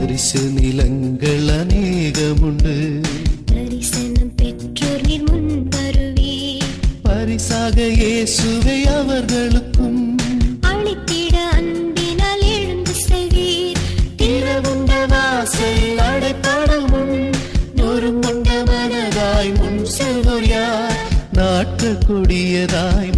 பரிசு நிலங்கள் அநேகமுண்டு. தரிசனம் பெற்றோர் நீர் முன் வருவீர் பரிசாக இயேசுவை அவர்களுக்கும். அழைத்திட அன்பினால் எழுந்து செல்வீர் திறவுண்ட வாசல் அடைப்படும் முன். நொறுங்குண்ட மனதாய் முன் செல்வோர் யார்? நாட்டு கொடியதாய்